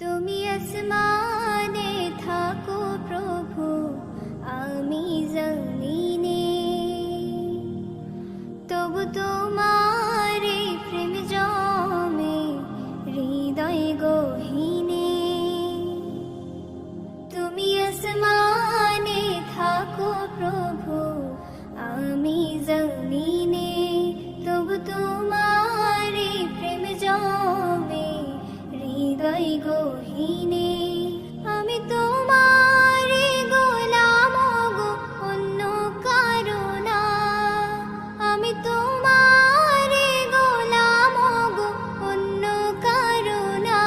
তুমি আসমানে রহিনে আমি তোমার গোলাম গো, অন্য কারণা আমি তোমার গোলাম গো, অন্য কারণা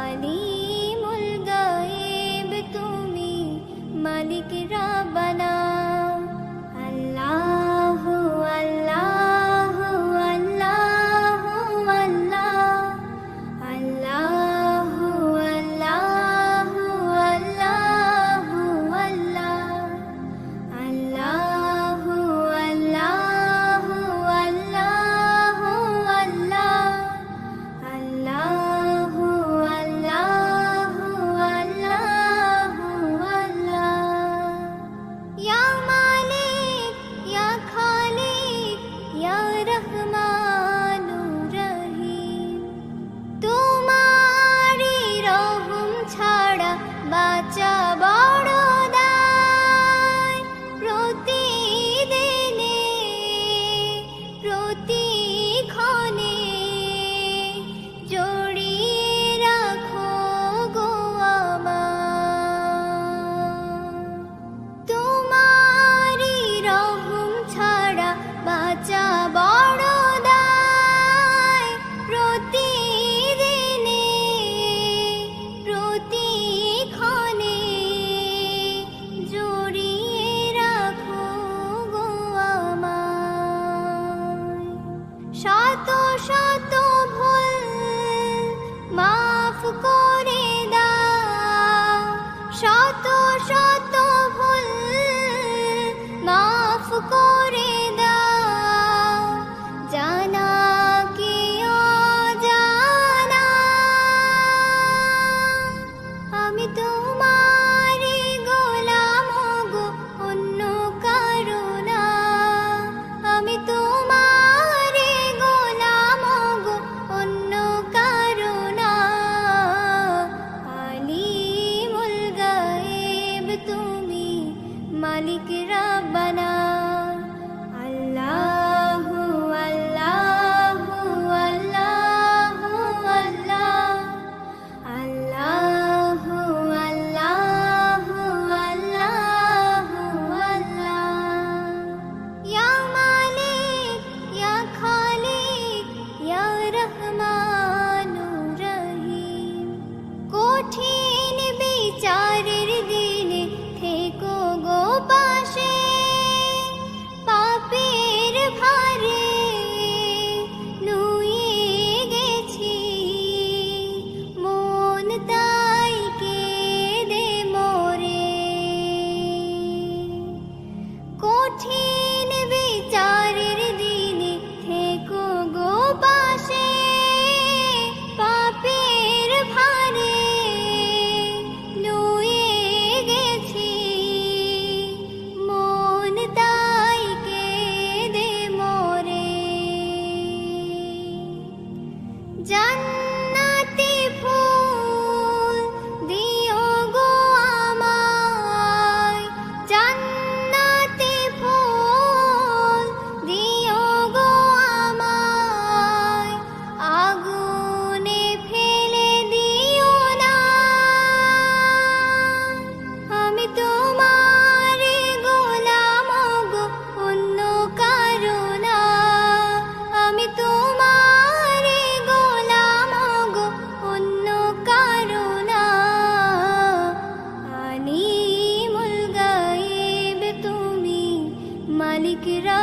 আলিমুল গায়েব তুমি মালিক রাবানা। team! মালিকরা